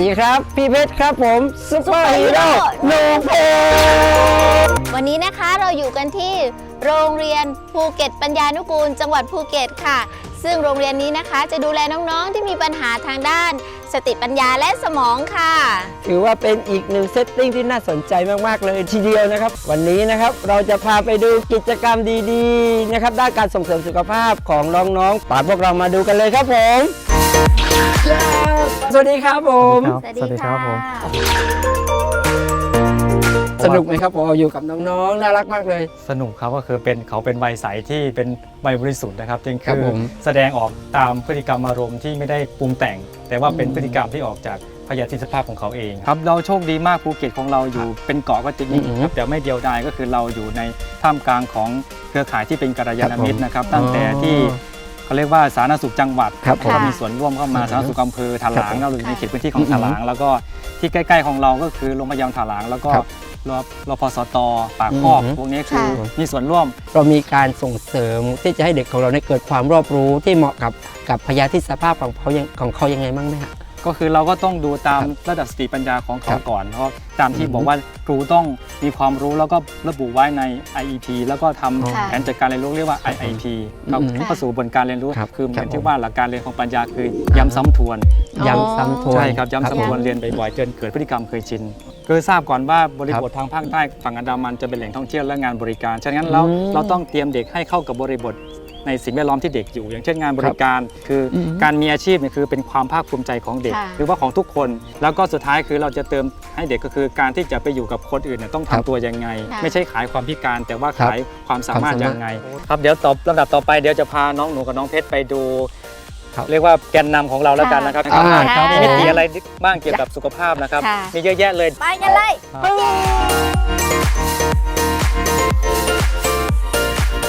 ดีครับ พี่เพชรครับผมซุปเปอร์ฮีโร่หนูเพชร วันนี้นะคะเราอยู่กันที่โรงเรียนภูเก็ตปัญญานุกูล จังหวัดภูเก็ตค่ะ ซึ่งโรงเรียนนี้นะคะจะดูแลน้องๆที่มีปัญหาทางด้าน สติปัญญาและสมองค่ะ ถือว่าเป็นอีกหนึ่งเซตติ้งที่น่าสนใจมาก ๆ เลยทีเดียวนะครับ วันนี้นะครับเราจะพาไปดูกิจกรรมดีๆนะครับด้านการส่งเสริมสุขภาพของน้องๆตามพวกเรามาดูกันเลยครับผม สวัสดีครับผม สวัสดีครับผม สนุกไหมครับผมอยู่กับน้องๆน่ารักมากเลย สนุกครับก็คือเป็นเขาเป็นวัยใสที่เป็นวัยบริสุทธิ์นะครับจริงครับคือผมแสดงออกตามพฤติกรรมอารมณ์ที่ไม่ได้ปรุงแต่ง แต่ว่าเป็นอืมพฤติกรรมที่ออกจากพยาธิสภาพของเขาเองครับเราโชคดีมากภูเก็ตของเราอยู่เป็นเกาะก็จริงอืมครับแต่ไม่เดียวดายก็คือเราอยู่ในท่ามกลางของเครือข่ายที่เป็นกัลยาณมิตรนะครับครับผมตั้งแต่ที่เขาเรียกว่าสาธารณสุขจังหวัดครับผมก็มีส่วนร่วมเข้ามาอืมสาธารณสุขอำเภอถลางครับผมเราอยู่ในเขตพื้นที่ของอืมถลาง แล้วก็ที่ใกล้ ๆ ของเราก็คือโรงพยาบาลถลาง แล้วก็ค รับรอรพสตปากคอกอืมพวกนี้คือค่ะมีส่วนร่วม เรามีการส่งเสริมที่จะให้เด็กของเราได้เกิดความรอบรู้ที่เหมาะกับกับพยาธิสภาพของเขายังของเขายังไงบ้างไหมฮะก็คือเราก็ต้องดูตามครับระดับสติปัญญาของคเขารับก่อน เพราะตามที่อืมบอกว่าครูต้องมีความรู้แล้วก็ระบุไว้ใน IEP แล้วก็ทำค่ะแผนจัดการเรียนรู้เรียกว่า IIP ครับอืมเข้าสู่กระบวนการเรียนรู้ครับคือเหมือนครับที่ว่าหลักการเรียนของปัญญาคือย้ำซ้ำทวนย้ำซ้ำทวนใช่ครับย้ำซ้ำทวนผมเรียนบ่อยๆจนเกิดพฤติกรรมเคยชิน คือทราบก่อนว่าบริบททางภาคใต้ฝั่งอันดามันจะเป็นแหล่งท่องเที่ยวและงานบริการ ฉะนั้นเราอืมเราต้องเตรียมเด็กให้เข้ากับบริบทในสิ่งแวดล้อมที่เด็กอยู่ อย่างเช่นงานบริการ คืออมการมีอาชีพเนี่ยคือเป็นความภาคภูมิใจของเด็ก ค่ะ หรือว่าของทุกคน แล้วก็สุดท้ายคือเราจะเติมให้เด็กก็คือการที่จะไปอยู่กับคนอื่นเนี่ยต้องครับทำตัวยังไงค่ะไม่ใช่ขายความพิการแต่ว่าครับขายความสามารถความสามารถ ยังไง ครับเดี๋ยวต่อลำดับต่อไปเดี๋ยวจะพาน้องหนูกับน้องเพชรไปดูครับ เรียกว่าแกนนำของเราแล้วกันนะครับอ่าครับมีมิติอะไรบ้างเกี่ยวกับสุขภาพนะครับ ค่ะ มีเยอะแยะเลย ไปกันเลย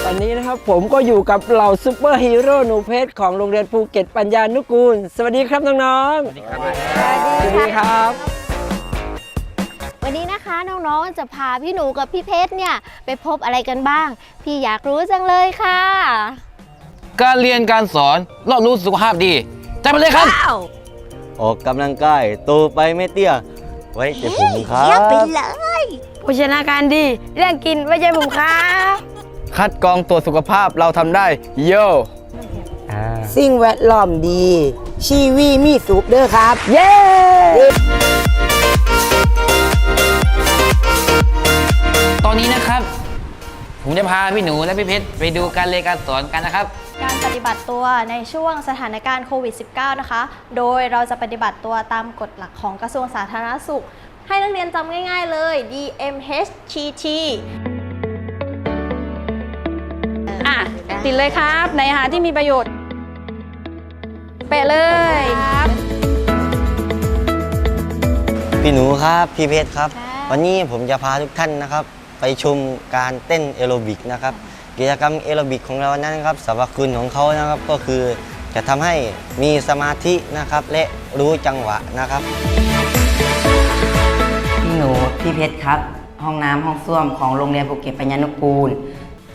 ตอนนี้นะครับผมก็อยู่กับเหล่าซูเปอร์ฮีโร่หนูเพชรของโรงเรียนภูเก็ตปัญญานุกูล สวัสดีครับน้องๆ สวัสดีครับวันนี้นะคะน้องๆจะพาพี่หนูกับพี่เพชรเนี่ยไปพบอะไรกันบ้าง พี่อยากรู้จังเลยค่ะ การเรียนการสอนรอบรู้สุขภาพดีใจไปเลยครับ ว้าวออกกำลังกายโตไปไม่เตี้ย ไว้แต่ผมครัเยี่ยมไปบ เลย โภชนาการดี เรื่องกินไม่ใช่ผมครับ คัดกรองตรวจสุขภาพเราทำได้โย สิ่งแวดล้อมดี ชีวีมีสุขเด้อครับ เย้ ตอนนี้นะครับ ผมจะพาพี่หนูและพี่เพชรไปดูการเรียนการสอนกันนะครับ การปฏิบัติตัวในช่วงสถานการณ์โควิด -19 นะคะ โดยเราจะปฏิบัติตัวตามกฎหลักของกระทรวงสาธารณสุข ให้นักเรียนจำง่าย ๆ เลย DMHTT อะ ติดเลยครับในอาหารที่มีประโยชน์ เปะเลยพี่หนูครับ พี่เพชรครับค่ะวันนี้ผมจะพาทุกท่านนะครับ ไปชมการเต้นแอโรบิกนะครับกิจกรรมแอโรบิกของเรานั้นครับสรรพคุณของเขานะครับก็คือจะทำให้มีสมาธินะครับและรู้จังหวะนะครับพี่หนูพี่เพชรครับ ห้องน้ำห้องส้วมของโรงเรียนภูเก็ตปัญญานุกูล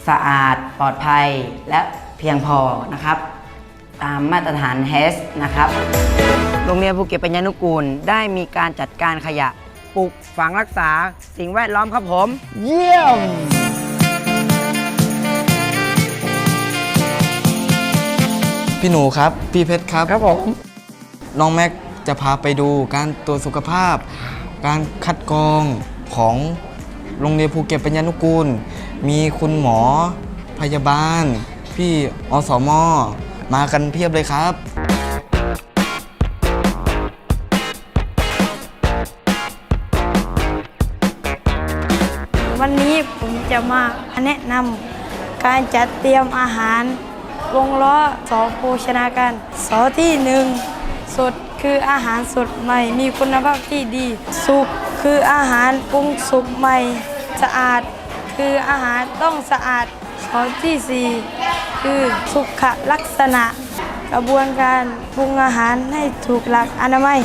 สะอาดปลอดภัยและเพียงพอนะครับ ตามมาตรฐาน HES นะครับ โรงเรียนภูเก็ตปัญญานุกูลได้มีการจัดการขยะ ปลูกฝังรักษาสิ่งแวดล้อมครับผม เยี่ยม พี่หนูครับ พี่เพชรครับ ครับผม น้องแม็กจะพาไปดูการตรวจสุขภาพ การคัดกรองของโรงเรียนภูเก็ตปัญญานุกูล มีคุณหมอพยาบาล พี่อสม มากันเพียบเลยครับ วันนี้ผมจะมาแนะนำการจัดเตรียมอาหารวงล้อสอโภชนาการสอที่หนึ่งสดคืออาหารสดใหม่มีคุณภาพที่ดี สุกคืออาหารปรุงสุกใหม่สะอาด คืออาหารต้องสะอาดสอที่สี่คือสุขลักษณะ กระบวนการปรุงอาหารให้ถูกหลักอนามัย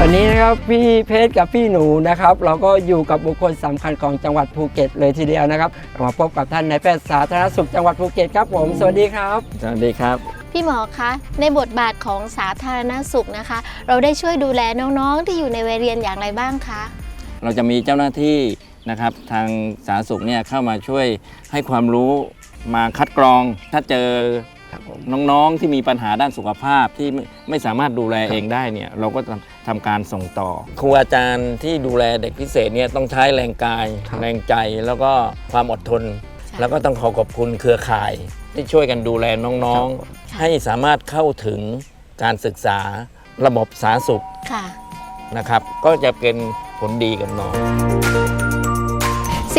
วันนี้นะครับพี่เพชรกับพี่หนูนะครับ เราก็อยู่กับบุคคลสำคัญของจังหวัดภูเก็ตเลยทีเดียวนะครับมาพบกับท่านนายแพทย์สาธารณสุขจังหวัดภูเก็ตครับผมสวัสดีครับ สวัสดีครับพี่หมอคะในบทบาทของสาธารณสุขนะคะ เราได้ช่วยดูแลน้องๆ ที่อยู่ในวัยเรียนอย่างไรบ้างคะเราจะมีเจ้าหน้าที่นะครับทางสาธารณสุขเนี่ยเข้ามาช่วยให้ความรู้มาคัดกรอง ถ้าเจอ น้องๆที่มีปัญหาด้านสุขภาพที่ไม่ไม่สามารถดูแลเองได้เนี่ยเราก็ทำทำการส่งต่อ ครูอาจารย์ที่ดูแลเด็กพิเศษเนี่ยต้องใช้แรงกาย ครับ แรงใจแล้วก็ความอดทนใช่แล้วก็ต้องขอขอบคุณเครือข่าย ที่ช่วยกันดูแลน้องๆ ให้สามารถเข้าถึงการศึกษาระบบสาธารณสุขค่ะ นะครับ ก็จะเป็นผลดีกับน้อง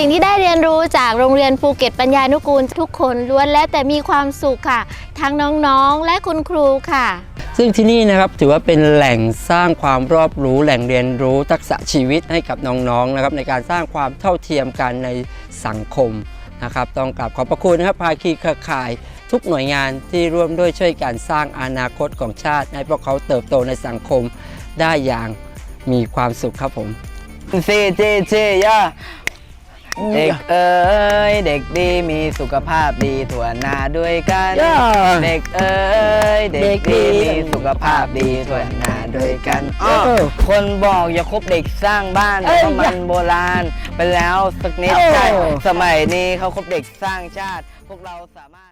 สิ่งที่ได้เรียนรู้จากโรงเรียนภูเก็ตปัญญานุกูล ทุกคนล้วนแล้วแต่มีความสุขค่ะ ทั้งน้องๆและคุณครูค่ะ ซึ่งที่นี่นะครับถือว่าเป็นแหล่งสร้างความรอบรู้ แหล่งเรียนรู้ทักษะชีวิตให้กับน้องๆนะครับในการสร้างความเท่าเทียมกันในสังคมนะครับต้องกราบขอบพระคุณนะครับภาคีเครือข่าย ทุกหน่วยงานที่ร่วมด้วยช่วยกันสร้างอนาคตของชาติ ให้พวกเขาเติบโตในสังคมได้อย่างมีความสุขครับผม เซเจเจย่า เด็กเอ๋ยเด็กดีมีสุขภาพดีถั่วหน้าด้วยกัน ย่า เด็กเอ๋ยเด็กดีมีสุขภาพดีถั่วหน้าด้วยกันอ้อเออคนบอกอย่าคบเด็กสร้างบ้านเอ้ยเพราะมันโบราณ ไปแล้วสักนิดโอ้ใช่สมัยนี้เขาคบเด็กสร้างชาติ พวกเราสามารถ